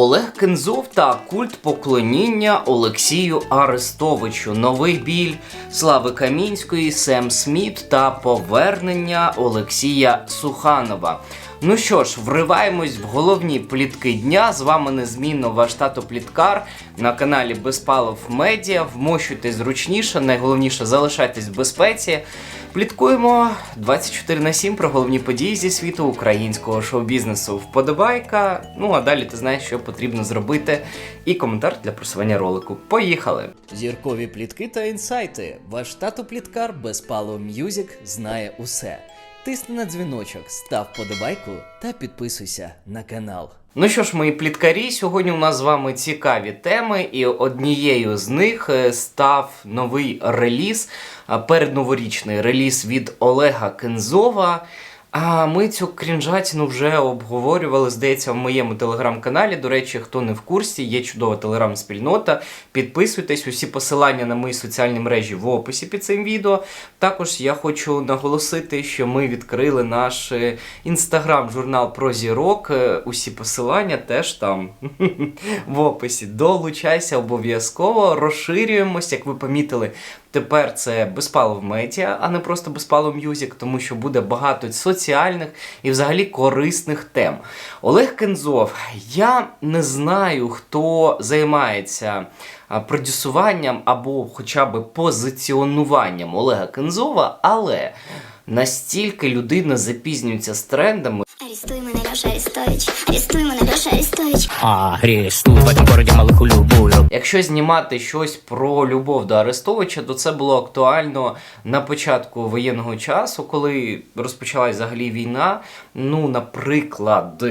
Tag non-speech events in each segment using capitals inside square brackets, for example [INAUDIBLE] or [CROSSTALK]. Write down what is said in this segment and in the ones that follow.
Олег Кензов та культ поклоніння Олексію Арестовичу. Новий біль Слави Камінської, Сем Сміт та повернення Олексія Суханова. Ну що ж, вриваємось в головні плітки дня. З вами незмінно ваш тато Пліткар на каналі Безпалов Медіа. Вмощуйтесь зручніше, найголовніше залишайтесь в безпеці. Пліткуємо 24 на 7 про головні події зі світу українського шоу-бізнесу. Вподобайка. Ну а далі ти знаєш, що потрібно зробити. І коментар для просування ролику. Поїхали! Зіркові плітки та інсайти. Ваш тато Пліткар Безпалов М'юзік знає усе. Тисни на дзвіночок, став подобайку та підписуйся на канал. Ну що ж, мої пліткарі, сьогодні у нас з вами цікаві теми, і однією з них е, став новий реліз, передноворічний реліз від Олега Кензова. А ми цю крінжатіну вже обговорювали, здається, в моєму телеграм-каналі. До речі, хто не в курсі, є чудова телеграм-спільнота. Підписуйтесь, усі посилання на мої соціальні мережі в описі під цим відео. Також я хочу наголосити, що ми відкрили наш е, інстаграм-журнал про зірок. Е, Усі посилання теж там [LAUGHS] в описі. Долучайся обов'язково, розширюємось, як ви помітили. Тепер це безпалов медіа, а не просто безпалов мюзик, тому що буде багато соціальних і взагалі корисних тем. Олег Кензов, я не знаю, хто займається продюсуванням або хоча б позиціонуванням Олега Кензова, але настільки людина запізнюється з трендами. Арестуй мене, Леша Арестович. Арестуй мене, Леша Арестович. Арестую в этом городе малых любую. Якщо знімати щось про любов до Арестовича, то це було актуально на початку воєнного часу, коли розпочалась взагалі війна. Ну, наприклад,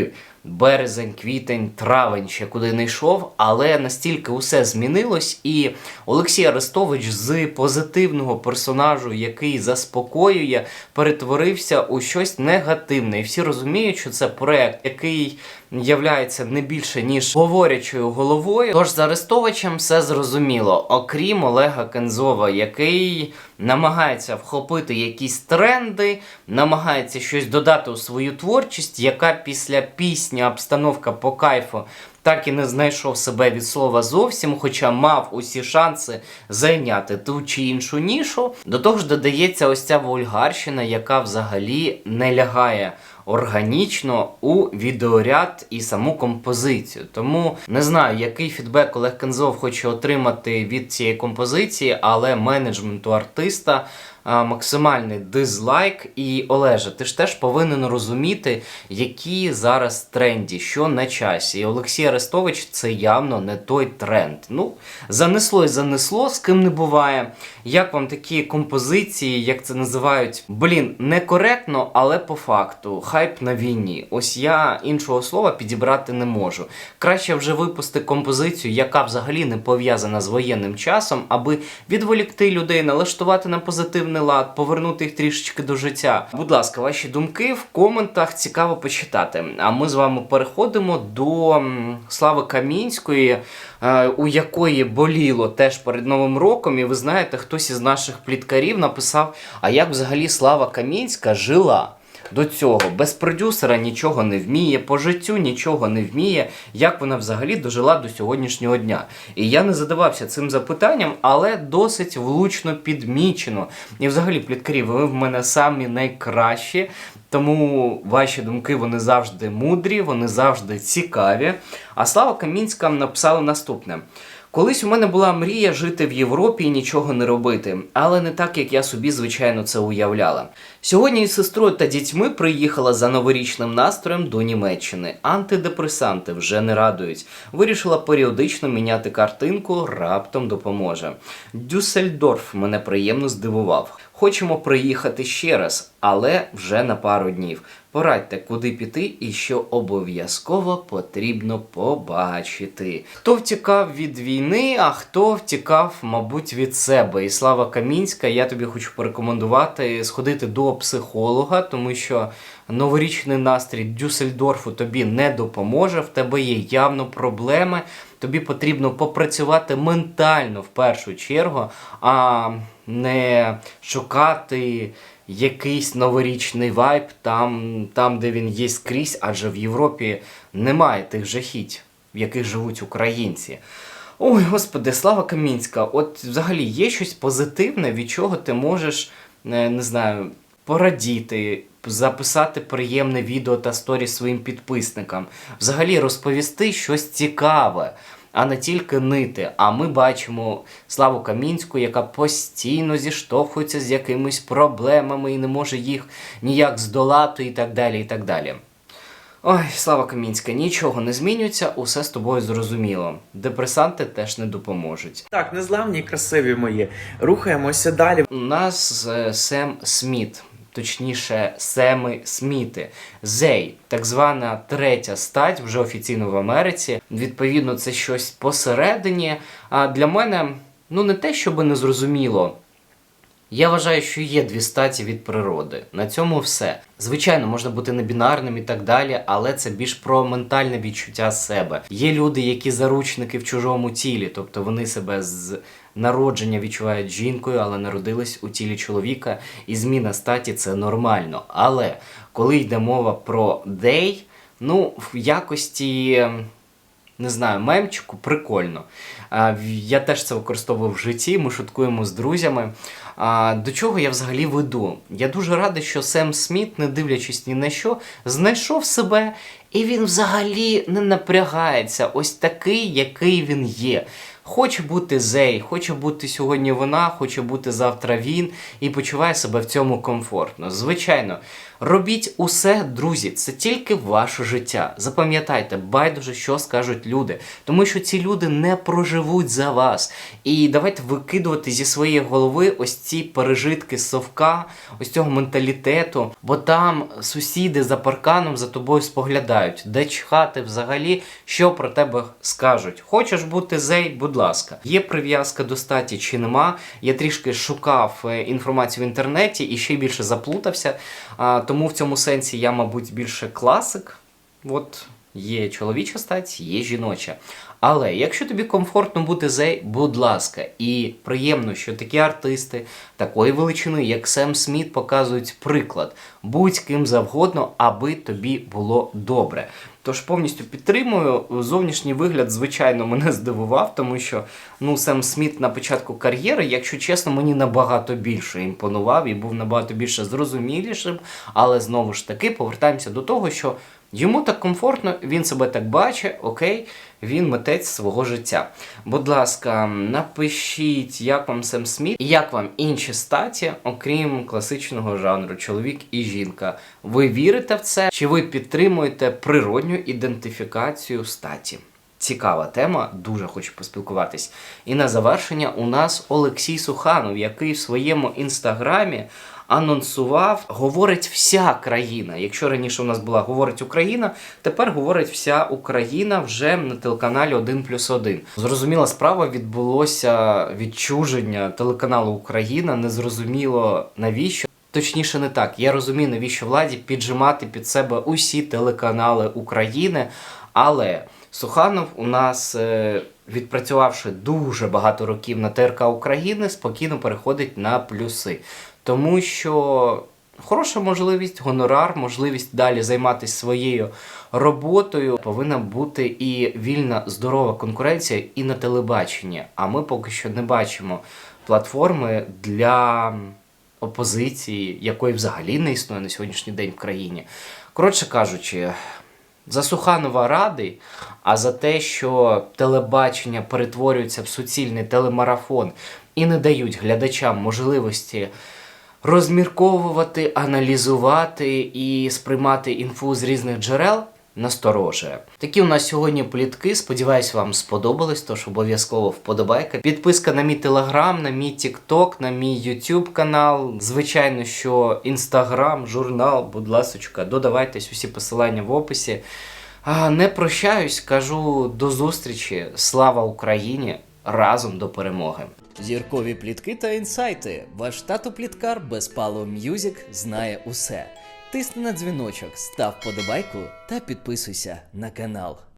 березень, квітень, травень ще куди не йшов, але настільки усе змінилось, і Олексій Арестович з позитивного персонажу, який заспокоює, перетворився у щось негативне. І всі розуміють, що це проект, який являється не більше ніж говорячою головою. Тож з Арестовичем все зрозуміло, окрім Олега Кензова, який намагається вхопити якісь тренди, намагається щось додати у свою творчість, яка після пісні обстановка по кайфу. Так і не знайшов себе від слова зовсім, хоча мав усі шанси зайняти ту чи іншу нішу. До того ж додається ось ця вульгарщина, яка взагалі не лягає органічно у відеоряд і саму композицію. Тому не знаю, який фідбек Олег Кензов хоче отримати від цієї композиції, але менеджменту артиста. Максимальний дизлайк і Олеже, ти ж теж повинен розуміти, які зараз тренді, що на часі. І Олексій Арестович це явно не той тренд. Ну, занесло і занесло, з ким не буває. Як вам такі композиції, як це називають? Блін, некоректно, але по факту. Хайп на війні. Ось я іншого слова підібрати не можу. Краще вже випусти композицію, яка взагалі не пов'язана з воєнним часом, аби відволікти людей, налаштувати на позитивний лад, повернути їх трішечки до життя. Будь ласка, ваші думки в коментах цікаво почитати. А ми з вами переходимо до Слави Камінської, е, у якої боліло теж перед Новим роком. І ви знаєте, хтось із наших пліткарів написав: а як взагалі Слава Камінська жила? До цього без продюсера нічого не вміє, по життю нічого не вміє, як вона взагалі дожила до сьогоднішнього дня. І я не задавався цим запитанням, але досить влучно підмічено. І взагалі, пліткарі, ви в мене самі найкращі. Тому ваші думки вони завжди мудрі, вони завжди цікаві. А Слава Камінська написала наступне. Колись у мене була мрія жити в Європі і нічого не робити, але не так, як я собі, звичайно, це уявляла. Сьогодні із сестрою та дітьми приїхала за новорічним настроєм до Німеччини. Антидепресанти вже не радують. Вирішила періодично міняти картинку, раптом допоможе. Дюссельдорф мене приємно здивував. Хочемо приїхати ще раз, але вже на пару днів. Порадьте, куди піти і що обов'язково потрібно побачити. Хто втікав від війни, а хто втікав, мабуть, від себе. І слава Камінська, я тобі хочу порекомендувати сходити до психолога, тому що новорічний настрій Дюссельдорфу тобі не допоможе. В тебе є явно проблеми. Тобі потрібно попрацювати ментально в першу чергу, а не шукати якийсь новорічний вайб там, там, де він є скрізь, адже в Європі немає тих жахіть. в яких живуть українці. Ой, господи, слава Камінська! От взагалі є щось позитивне, від чого ти можеш, е, не знаю, порадіти, записати приємне відео та сторі своїм підписникам, взагалі розповісти щось цікаве, а не тільки нити. А ми бачимо Славу Камінську, яка постійно зіштовхується з якимись проблемами і не може їх ніяк здолати, і так далі. і так далі. Ой, Слава Камінська, нічого не змінюється, усе з тобою зрозуміло. Депресанти теж не допоможуть. Так, незламні красиві мої. Рухаємося далі. У нас е, Сем Сміт, точніше, Семи Сміти. Зей, так звана третя стать, вже офіційно в Америці. Відповідно, це щось посередині. А для мене, ну не те, щоб не зрозуміло. Я вважаю, що є дві статі від природи. На цьому все. Звичайно, можна бути небінарним і так далі, але це більш про ментальне відчуття себе. Є люди, які заручники в чужому тілі, тобто вони себе з народження відчувають жінкою, але народились у тілі чоловіка, і зміна статі це нормально. Але коли йде мова про дей, ну в якості. ем, не знаю, мемчику прикольно. А, я теж це використовував в житті, ми шуткуємо з друзями. А, до чого я взагалі веду? Я дуже радий, що Сем Сміт, не дивлячись ні на що, знайшов себе, і він взагалі не напрягається. Ось такий, який він є. Хоче бути Зей, хоче бути сьогодні вона, хоче бути завтра він і почуває себе в цьому комфортно. Звичайно, робіть усе, друзі, це тільки ваше життя. Запам'ятайте, байдуже, що скажуть люди, тому що ці люди не проживуть за вас. І давайте викидувати зі своєї голови ось ці пережитки совка, ось цього менталітету, бо там сусіди за парканом за тобою споглядають, де чхати взагалі, що про тебе скажуть. Хочеш бути зей, будь ласка. Є прив'язка до статі чи нема. Я трішки шукав е, інформацію в інтернеті і ще більше заплутався. Тому в цьому сенсі я, мабуть, більше класик. От є чоловіча стать, є жіноча. Але якщо тобі комфортно бути зей, будь ласка, і приємно, що такі артисти такої величини, як Сем Сміт, показують приклад. Будь ким завгодно, аби тобі було добре. Тож повністю підтримую. Зовнішній вигляд, звичайно, мене [LAUGHS] здивував, тому що ну, Сем Сміт на початку кар'єри, якщо чесно, мені набагато більше імпонував і був набагато більше зрозумілішим. Але знову ж таки повертаємося до того, що йому так комфортно, він себе так бачить, окей, він митець свого життя. Будь ласка, напишіть, як вам Сем Сміт як вам інші статі, окрім класичного жанру чоловік і жінка. Ви вірите в це? Чи ви підтримуєте природню ідентифікацію статі? Цікава тема, дуже хочу поспілкуватись. І на завершення у нас Олексій Суханов, який в своєму інстаграмі анонсував, говорить вся країна. Якщо раніше у нас була говорить Україна, тепер говорить вся Україна вже на телеканалі 1 плюс 1. Зрозуміла справа, відбулося відчуження телеканалу Україна. Незрозуміло навіщо. Точніше, не так. Я розумію, навіщо владі піджимати під себе усі телеканали України, але Суханов у нас, е, відпрацювавши дуже багато років на ТРК України, спокійно переходить на плюси. Тому що хороша можливість, гонорар, можливість далі займатися своєю роботою. Повинна бути і вільна, здорова конкуренція і на телебаченні. А ми поки що не бачимо платформи для опозиції, якої взагалі не існує на сьогоднішній день в країні. Коротше кажучи, за Суханова радий, а за те, що телебачення перетворюється в суцільний телемарафон і не дають глядачам можливості розмірковувати, аналізувати і сприймати інфу з різних джерел. Насторожує. Такі у нас сьогодні плітки. Сподіваюсь, вам сподобались. Тож обов'язково вподобайка. Підписка на мій телеграм, на мій тікток, на мій ютуб канал. Звичайно, що інстаграм, журнал, будь ласочка, додавайтесь усі посилання в описі. Не прощаюсь, кажу до зустрічі. Слава Україні! Разом до перемоги! Зіркові плітки та інсайти. Ваш тато пліткар Безпало М'юзік знає усе. Тисни на дзвіночок, став подобайку та підписуйся на канал.